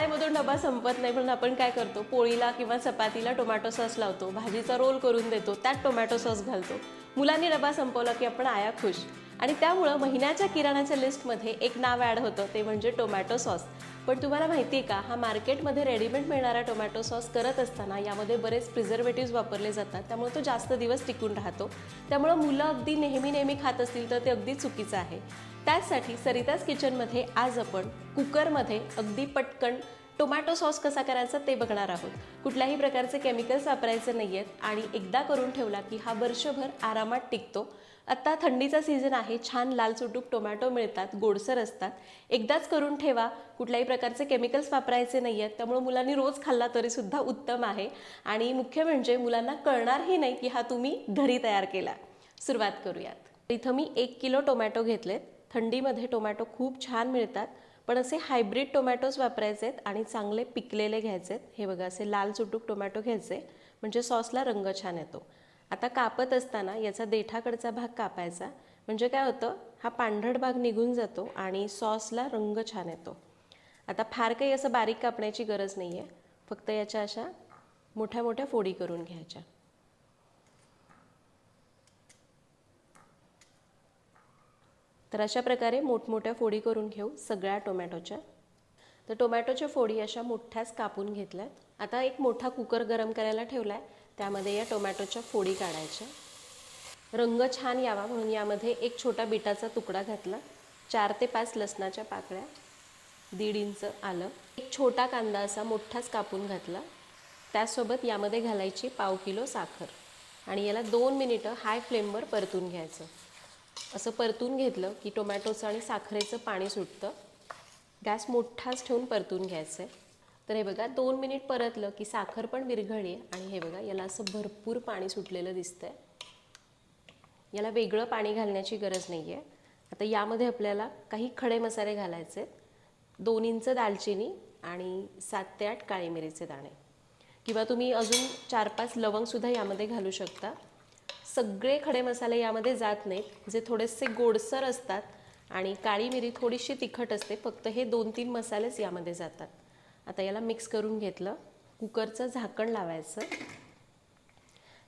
डबा संपत नाही म्हणून आपण काय करतो? पोळीला किंवा चपातीला टोमॅटो सॉस लावतो. भाजीचा रोल करून देतो. त्यात टोमॅटो सॉस घालतो. मुलांनी डबा संपवला की आपण आया खुश. आणि त्यामुळं महिन्याच्या किराणाच्या लिस्टमध्ये एक नाव ॲड होतं. ते म्हणजे टोमॅटो सॉस. पण तुम्हाला माहिती आहे का? हा मार्केटमध्ये रेडीमेड मिळणारा टोमॅटो सॉस करत असताना यामध्ये बरेच प्रिझर्वेटिव्ह वापरले जातात. त्यामुळे तो जास्त दिवस टिकून राहतो. त्यामुळं मुलं अगदी नेहमी नेहमी खात असतील तर ते अगदी चुकीचं आहे. त्याचसाठी सरिताज किचनमध्ये आज आपण कुकरमध्ये अगदी पटकन टोमॅटो सॉस कसा करायचा ते बघणार आहोत. कुठल्याही प्रकारचे केमिकल्स वापरायचे नाही आहेत आणि एकदा करून ठेवला की हा वर्षभर आरामात टिकतो. आत्ता थंडीचा सीझन आहे छान लाल चुटूक टोमॅटो मिळतात गोडसर असतात. एकदाच करून ठेवा कुठल्याही प्रकारचे केमिकल्स वापरायचे नाही आहेत त्यामुळे मुलांनी रोज खाल्ला तरीसुद्धा उत्तम आहे. आणि मुख्य म्हणजे मुलांना कळणारही नाही की हा तुम्ही घरी तयार केला. सुरुवात करूयात. इथं मी एक किलो टोमॅटो घेतलेत. थंडीमध्ये टोमॅटो खूप छान मिळतात पण असे हायब्रिड टोमॅटोज वापरायचे आहेत आणि चांगले पिकलेले घ्यायचे आहेत हे बघा असे लाल चुटूक टोमॅटो घ्यायचे म्हणजे सॉसला रंग छान येतो. आता कापत असताना याचा देठाकडचा भाग कापायचा म्हणजे काय होतं हा पांढरट भाग निघून जातो आणि सॉसला रंग छान येतो. आता फार काही असं बारीक कापण्याची गरज नाही आहे फक्त याच्या अशा मोठ्या मोठ्या फोडी करून घ्यायच्या. तर अशा प्रकारे मोठमोठ्या फोडी करून घेऊ सगळ्या टोमॅटोच्या. तर टोमॅटोच्या फोडी अशा मोठ्याच कापून घेतल्यात. आता एक मोठा कुकर गरम करायला ठेवला आहे त्यामध्ये या टोमॅटोच्या फोडी काढायच्या. रंग छान यावा म्हणून यामध्ये एक छोटा बिटाचा तुकडा घातला. चार ते पाच लसणाच्या पाकळ्या. दीड इंच आलं. एक छोटा कांदा असा मोठाच कापून घातला. त्यासोबत यामध्ये घालायची पाव किलो साखर. आणि याला दोन मिनिटं हाय फ्लेमवर परतून घ्यायचं. असं परतून घेतलं की टोमॅटोचं आणि साखरेचं पाणी सुटतं. गॅस मोठाच ठेवून परतून घ्यायचं आहे तर हे बघा दोन मिनिट परतलं की साखर पण विरघळली आणि हे बघा याला असं भरपूर पाणी सुटलेलं दिसतंय. याला वेगळं पाणी घालण्याची गरज नाही आहे आता यामध्ये आपल्याला काही खडे मसाले घालायचे आहेत दोन इंच दालचिनी आणि सात ते आठ काळी मिरीचे दाणे. किंवा तुम्ही अजून चार पाच लवंगसुद्धा यामध्ये घालू शकता. सगळे खडे मसाले यामध्ये जात नाहीत जे थोडेसे गोडसर असतात आणि काळी मिरी थोडीशी तिखट असते फक्त हे दोन तीन मसालेच यामध्ये जातात. आता याला मिक्स करून घेतलं कुकरचं झाकण लावायचं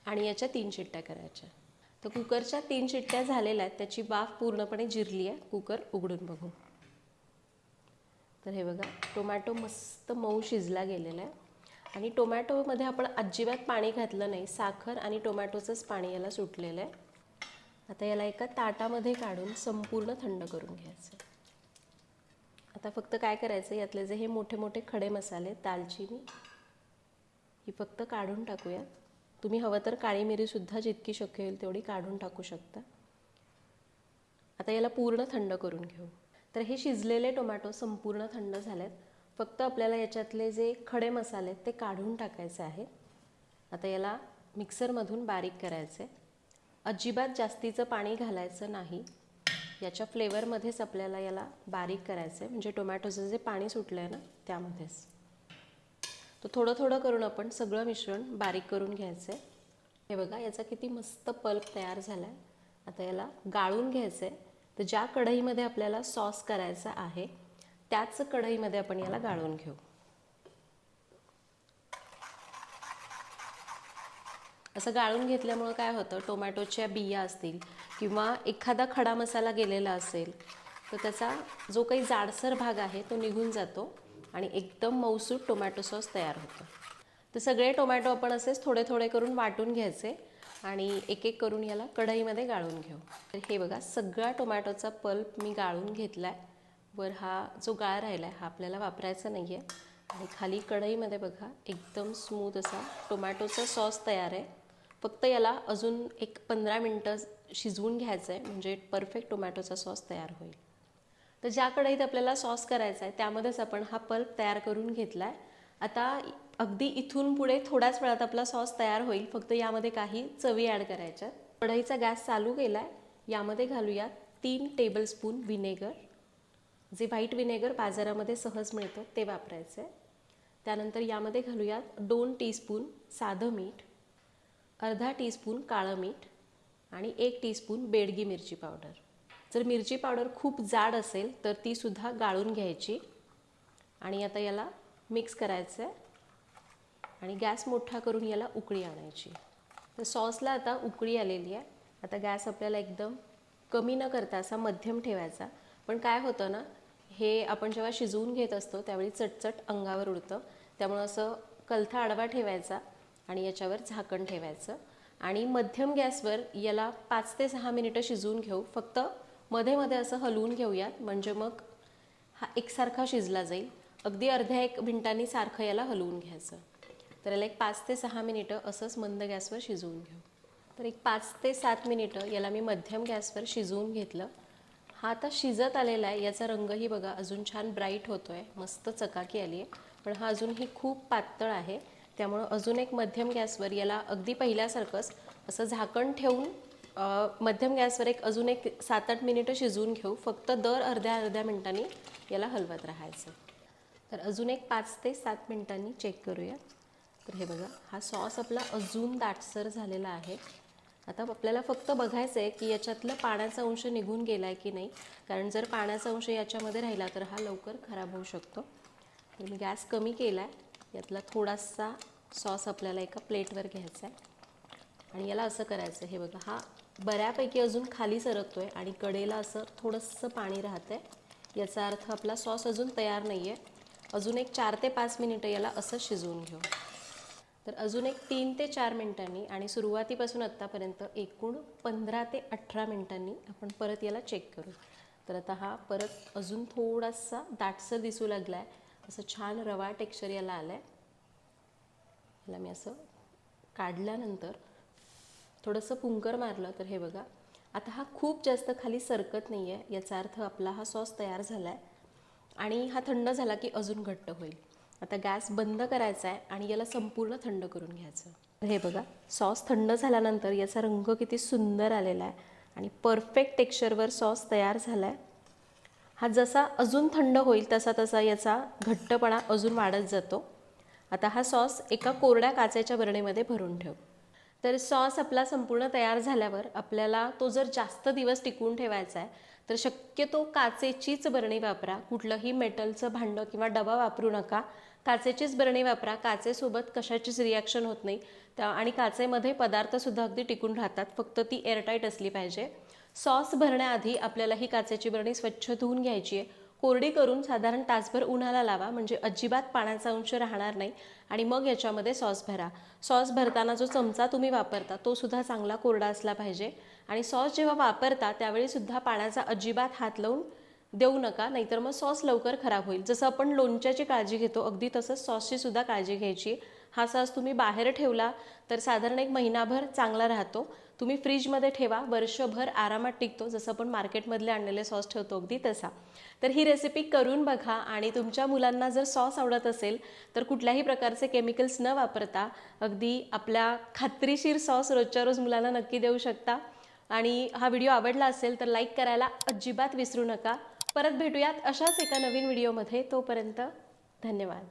आणि याच्या तीन शिट्ट्या करायच्या. तर कुकरच्या तीन शिट्ट्या झालेल्या आहेत त्याची वाफ पूर्णपणे जिरली आहे कुकर उघडून बघू. तर हे बघा टोमॅटो मस्त मऊ शिजला गेलेला आहे. आणि टोमॅटोमध्ये आपण अजिबात पाणी घातलं नाही. साखर आणि टोमॅटोचंच पाणी याला सुटलेलं आहे. आता याला एका ताटामध्ये काढून संपूर्ण थंड करून घ्यायचं. आता फक्त काय करायचं? यातले जे हे मोठे मोठे खडे मसाले दालचिनी ही फक्त काढून टाकूया. तुम्ही हवं तर काळी मिरीसुद्धा जितकी शक्य होईल तेवढी काढून टाकू शकता. आता याला पूर्ण थंड करून घेऊ. तर हे शिजलेले टोमॅटो संपूर्ण थंड झालेत. फक्त आपल्याला याच्यातले जे खडे मसाले आहेत ते काढून टाकायचे आहेत. आता याला मिक्सरमधून बारीक करायचे. अजिबात जास्तीचं पाणी घालायचं नाही. याच्या फ्लेवरमध्येच आपल्याला याला बारीक करायचं. आहे म्हणजे टोमॅटोचं जे पाणी सुटलं आहे ना त्यामध्येच. तर थोडं थोडं करून आपण सगळं मिश्रण बारीक करून घ्यायचं. आहे हे बघा याचा किती मस्त पल्प तयार झाला आहे आता याला गाळून घ्यायचं. आहे तर ज्या कढईमध्ये आपल्याला सॉस करायचा आहे त्याच कढईमध्ये आपण याला गाळून घेऊ. असं गाळून घेतल्यामुळं काय होतं? टोमॅटोच्या बिया असतील किंवा एखादा खडा मसाला गेलेला असेल तर त्याचा जो काही जाडसर भाग आहे तो निघून जातो आणि एकदम मऊसूट टोमॅटो सॉस तयार होतो. तर सगळे टोमॅटो आपण असेच थोडे थोडे करून वाटून घ्यायचे आणि एक एक करून याला कढईमध्ये गाळून घेऊ. तर हे बघा सगळा टोमॅटोचा पल्प मी गाळून घेतला आहे वर हा जो गाळ राहिला आहे हा आपल्याला वापरायचा नाही आहे आणि खाली कढईमध्ये बघा एकदम स्मूथ असा टोमॅटोचा सॉस तयार आहे. फक्त याला अजून एक पंधरा मिनटं शिजवून घ्यायचं आहे म्हणजे परफेक्ट टोमॅटोचा सॉस तयार होईल. तर ज्या कढईत आपल्याला सॉस करायचा आहे त्यामध्येच आपण हा पल्प तयार करून घेतला आहे आता अगदी इथून पुढे थोड्याच वेळात आपला सॉस तयार होईल फक्त यामध्ये काही चवी ॲड करायच्या कढईचा गॅस चालू केला आहे यामध्ये घालूया तीन टेबलस्पून व्हिनेगर जे व्हाईट विनेगर बाजारामध्ये सहज मिळतं ते वापरायचं आहे. त्यानंतर यामध्ये घालूयात दोन टीस्पून साधं मीठ अर्धा टीस्पून काळं मीठ आणि एक टीस्पून बेडगी मिरची पावडर. जर मिरची पावडर खूप जाड असेल तर तीसुद्धा गाळून घ्यायची आणि आता याला मिक्स करायचं आहे आणि गॅस मोठा करून याला उकळी आणायची. तर सॉसला आता उकळी आलेली आहे. आता गॅस आपल्याला एकदम कमी न करता असा मध्यम ठेवायचा. पण काय होतं ना हे आपण जेव्हा शिजवून घेत असतो त्यावेळी चटचट अंगावर उडतं. त्यामुळं असं कलथा आडवा ठेवायचा आणि याच्यावर झाकण ठेवायचं. आणि मध्यम गॅसवर याला पाच ते सहा मिनिटं शिजवून घेऊ. फक्त मध्ये मध्ये असं हलवून घेऊयात. म्हणजे मग हा एकसारखा शिजला जाईल. अगदी अर्ध्या एक मिनिटांनी सारखं याला हलवून घ्यायचं. तर याला एक पाच ते सहा मिनिटं असंच मंद गॅसवर शिजवून घेऊ. तर एक पाच ते सात मिनिटं याला मी मध्यम गॅसवर शिजवून घेतलं. हा आता शिजत आलेला आहे. याचा रंगही बघा अजून छान ब्राईट होतो आहे मस्त चकाकी आली आहे पण हा अजूनही खूप पातळ आहे. त्यामुळं अजून एक मध्यम गॅसवर याला अगदी पहिल्यासारखंच असं झाकण ठेवून मध्यम गॅसवर एक अजून एक सात आठ मिनिटं शिजवून घेऊ. फक्त दर अर्ध्या अर्ध्या मिनिटांनी याला हलवत राहायचं. तर अजून एक पाच ते सात मिनिटांनी चेक करूया. तर हे बघा हा सॉस आपला अजून दाटसर झालेला आहे. आता आपल्याला फक्त बघायचं आहे की याच्यातलं पाण्याचा अंश निघून गेला आहे की नाही. कारण जर पाण्याचा अंश याच्यामध्ये राहिला तर हा लवकर खराब होऊ शकतो. तर मी गॅस कमी केला आहे यातला थोडासा सॉस आपल्याला एका प्लेटवर घ्यायचा आहे आणि याला असं करायचं आहे हे बघा हा बऱ्यापैकी अजून खाली सरकतो आहे आणि कडेला असं थोडंसं पाणी राहतं आहे याचा अर्थ आपला सॉस अजून तयार नाही आहे अजून एक चार ते पाच मिनिटं याला असं शिजवून घेऊ. तर अजून एक तीन ते चार मिनिटांनी आणि सुरुवातीपासून आत्तापर्यंत एकूण पंधरा ते अठरा मिनिटांनी आपण परत याला चेक करू. तर आता हा परत अजून थोडासा दाटसर दिसू लागला आहे असं छान रवा टेक्स्चर याला आलं आहे याला मी असं काढल्यानंतर थोडंसं पुंकर मारलं तर हे बघा. आता हा खूप जास्त खाली सरकत नाही आहे याचा अर्थ आपला हा सॉस तयार झाला आहे आणि हा थंड झाला की अजून घट्ट होईल. आता गॅस बंद करायचा आहे आणि याला संपूर्ण थंड करून घ्यायचं. हे बघा सॉस थंड झाल्यानंतर याचा रंग किती सुंदर आलेला आहे आणि परफेक्ट टेक्स्चरवर सॉस तयार झाला आहे हा जसा अजून थंड होईल तसा तसा याचा घट्टपणा अजून वाढत जातो. आता हा सॉस एका कोरड्या काचेच्या बरणीमध्ये भरून ठेव. तर सॉस आपला संपूर्ण तयार झाल्यावर आपल्याला तो जर जास्त दिवस टिकवून ठेवायचा आहे तर शक्यतो काचेचीच बरणी वापरा. कुठलंही मेटलचं भांडं किंवा डबा वापरू नका. काचेचीच बरणी वापरा. काचेसोबत कशाचीच रिॲक्शन होत नाही. त्या आणि काचेमध्ये पदार्थसुद्धा अगदी टिकून राहतात. फक्त ती एअरटाईट असली पाहिजे. सॉस भरण्याआधी आपल्याला ही काचेची बरणी स्वच्छ धुवून घ्यायची आहे. कोरडी करून साधारण तासभर उन्हाला लावा. म्हणजे अजिबात पाण्याचा अंश राहणार नाही. आणि मग याच्यामध्ये सॉस भरा. सॉस भरताना जो चमचा तुम्ही वापरता तो सुद्धा चांगला कोरडा असला पाहिजे. आणि सॉस जेव्हा वापरता त्यावेळी सुद्धा पाण्याचा अजिबात हात लावून देऊ नका नाहीतर मग सॉस लवकर खराब होईल. जसं आपण लोणच्याची काळजी घेतो अगदी तसंच सॉसची सुद्धा काळजी घ्यायची. हा सॉस तुम्ही बाहेर ठेवला तर साधारण एक महिनाभर चांगला राहतो. तुम्ही फ्रीजमध्ये ठेवा वर्षभर आरामात टिकतो जसं आपण मार्केटमधले आणलेले सॉस ठेवतो अगदी तसा. तर ही रेसिपी करून बघा आणि तुमच्या मुलांना जर सॉस आवडत असेल तर कुठल्याही प्रकारचे केमिकल्स न वापरता अगदी आपल्या खात्रीशीर सॉस रोजच्या रोज मुलांना नक्की देऊ शकता. आणि हा व्हिडिओ आवडला असेल तर लाईक करायला अजिबात विसरू नका. परत भेटूयात अशाच एका नवीन व्हिडिओमध्ये तोपर्यंत धन्यवाद.